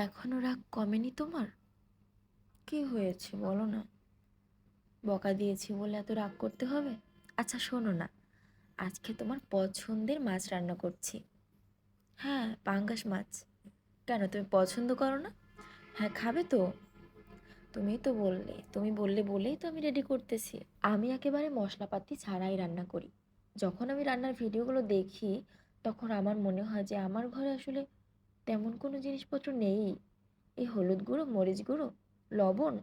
এখনও রাগ কমেনি তোমার? কি হয়েছে বলো না। বকা দিয়েছি বলে এত রাগ করতে হবে? আচ্ছা শোনো না। আজকে তোমার পছন্দের মাছ রান্না করছি। হ্যাঁ পাঙ্গাস মাছ। কেন, তুমি পছন্দ করো না? হ্যাঁ খাবে তো। তুমি তো বললে, তুমি বললে বলেই তো আমি রেডি করতেছি। আমি একেবারে মশলাপাতি ছাড়াই রান্না করি। যখন আমি রান্নার ভিডিওগুলো দেখি, তখন আমার মনে হয় যে আমার ঘরে আসলে তেমন কোনো জিনিসপত্র নেই। এই হলুদ গুঁড়ো, মরিচ গুঁড়ো, লবণ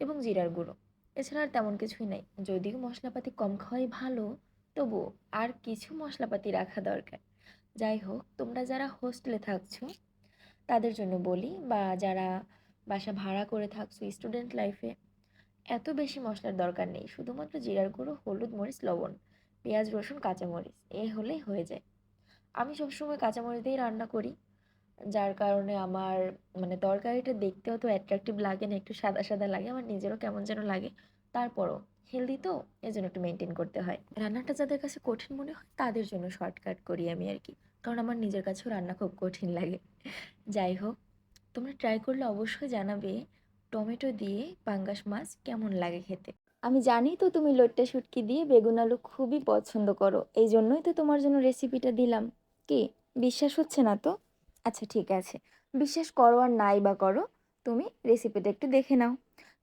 এবং জিরার গুঁড়ো। এছাড়া আর তেমন কিছুই নাই। যদিও মশলাপাতি কম খাওয়াই ভালো, তবুও আর কিছু মশলাপাতি রাখা দরকার। যাই হোক, তোমরা যারা হোস্টেলে থাকছো, তাদের জন্য বলি বা যারা বাসা ভাড়া করে থাকছো স্টুডেন্ট লাইফে, এত বেশি মশলার দরকার নেই। শুধুমাত্র জিরার গুঁড়ো, হলুদ মরিচ, লবণ, পেঁয়াজ, রসুন, কাঁচামরিচ এই হলেই হয়ে যায়। আমি সবসময় কাঁচামরিচ দিয়েই রান্না করি। যার কারণে আমার মানে তরকারিটা দেখতেও তো অ্যাট্রাকটিভ লাগে না, একটু সাদা সাদা লাগে, আমার নিজেরও কেমন যেন লাগে। তারপরও হেলদি তো এজন্য একটু মেনটেন করতে হয়। রান্নাটা যাদের কাছে কঠিন মনে হয় তাদের জন্য শর্টকাট করি আমি আর কি। কারণ আমার নিজের কাছেও রান্না খুব কঠিন লাগে। যাই হোক, তোমরা ট্রাই করলে অবশ্যই জানাবে টমেটো দিয়ে পাঙ্গাস মাছ কেমন লাগে খেতে। আমি জানি তো তুমি লোট্টা শুটকি দিয়ে বেগুন আলু খুবই পছন্দ করো এই জন্যই তো তোমার জন্য রেসিপিটা দিলাম। কি? বিশ্বাস হচ্ছে না তো? আচ্ছা ঠিক আছে। বিশ্বাস করো আর নাই বা করো, তুমি রেসিপিটা একটু দেখে নাও।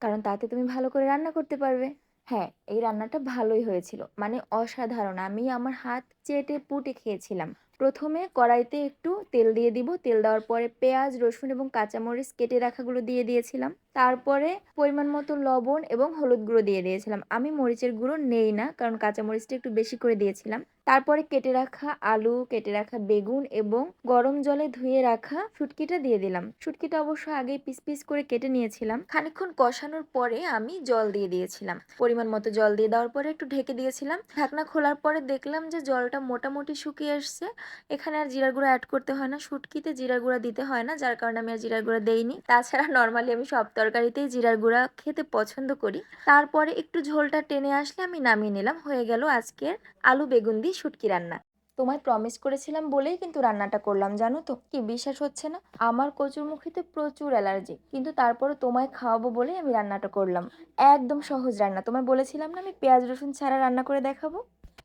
কারণ তাতে তুমি ভালো করে রান্না করতে পারবে। হ্যাঁ এই রান্নাটা ভালোই হয়েছিল। মানে অসাধারণ। আমি আমার হাত চেটে পুটে খেয়েছিলাম। প্রথমে কড়াইতে একটু তেল দিয়ে দিব। তেল দেওয়ার পরে পেঁয়াজ, রসুন এবং কাঁচামরিচ কেটে রাখাগুলো দিয়ে দিয়েছিলাম। তারপরে পরিমাণ মতো লবণ এবং হলুদ গুঁড়ো দিয়ে দিয়েছিলাম। আমি মরিচের গুঁড়ো নেই না, কারণ কাঁচামরিচটা একটু বেশি করে দিয়েছিলাম। তারপরে কেটে রাখা আলু, কেটে রাখা বেগুন এবং গরম জলে ধুয়ে রাখা শুটকিটা দিয়ে দিলাম। শুটকিটা অবশ্য আগেই পিস পিস করে কেটে নিয়েছিলাম। খানিকক্ষণ কষানোর পরে আমি জল দিয়ে দিয়েছিলাম। পরিমাণ মতো জল দিয়ে দেওয়ার পরে একটু ঢেকে দিয়েছিলাম। ঢাকনা খোলার পরে দেখলাম যে জলটা মোটামুটি শুকিয়ে আসছে এখানে আর জিরার গুঁড়া অ্যাড করতে হয় না। শুটকিতে জিরার গুঁড়া দিতে হয় না, যার কারণে আমি আর জিরার গুঁড়া দেইনি। তাছাড়া নর্মালি আমি সব তরকারিতেই জিরার গুঁড়া খেতে পছন্দ করি। তারপরে একটু ঝোলটা টেনে আসলে আমি নামিয়ে নিলাম। হয়ে গেল আজকের আলু বেগুন দিয়ে শুটকি রান্না। তোমায় প্রমিস করেছিলাম বলেই কিন্তু রান্নাটা করলাম, জানো তো? কি বিশ্বাস হচ্ছে না? আমার কচুর কচুরমুখিতে প্রচুর অ্যালার্জি, কিন্তু তারপরে তোমায় খাওয়াবো বলেই আমি রান্নাটা করলাম। একদম সহজ রান্না। তোমায় বলেছিলাম না আমি পেঁয়াজ রসুন ছাড়া রান্না করে দেখাবো?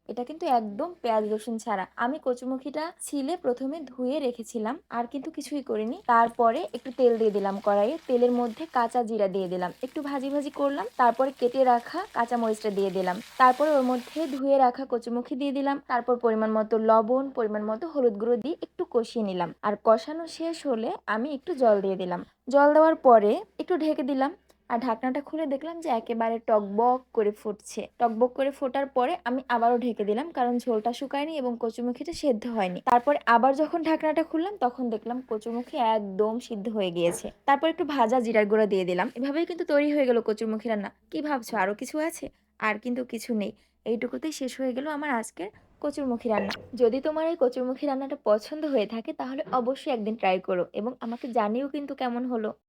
এটা কিন্তু একদম পেঁয়াজ, রসুন ছাড়া। আমি কচুমুখিটা ছিলে প্রথমে ধুয়ে রেখেছিলাম, আর কিন্তু কিছুই করিনি। তারপরে একটু তেল দিয়ে দিলাম কড়াইয়ে। তেলের মধ্যে কাঁচা জিরা দিয়ে দিলাম। একটু ভাজি ভাজি করলাম, তারপরে কেটে রাখা কাঁচা মরিচটা দিয়ে দিলাম। তারপরে ওর মধ্যে ধুয়ে রাখা কচুমুখি দিয়ে দিলাম। তারপর পরিমাণ মতো লবণ, পরিমাণ মতো হলুদ গুঁড়ো দিয়ে একটু কষিয়ে নিলাম। আর কষানো শেষ হলে আমি একটু জল দিয়ে দিলাম। জল দেওয়ার পরে একটু ঢেকে দিলাম। আর ঢাকনাটা খুলে দেখলাম যে একেবারে টকবক করে ফুটছে। টকবক করে ফোটার পরে আমি আবারও ঢেকে দিলাম কারণ ঝোলটা শুকায়নি এবং কচুমুখিটা সেদ্ধ হয়নি। তারপরে আবার যখন ঢাকনাটা খুললাম তখন দেখলাম কচুমুখি একদম সিদ্ধ হয়ে গিয়েছে। তারপর একটু ভাজা জিরার গুঁড়া দিয়ে দিলাম। এভাবেই কিন্তু তৈরি হয়ে গেল কচুরমুখী রান্না। কি ভাবছ আরও কিছু আছে? আর কিন্তু কিছু নেই। এইটুকুতেই শেষ হয়ে গেল আমার আজকের কচুরমুখী রান্না। যদি তোমার এই কচুরমুখী রান্নাটা পছন্দ হয়ে থাকে তাহলে অবশ্যই একদিন ট্রাই করো এবং আমাকে জানিও কিন্তু কেমন হলো।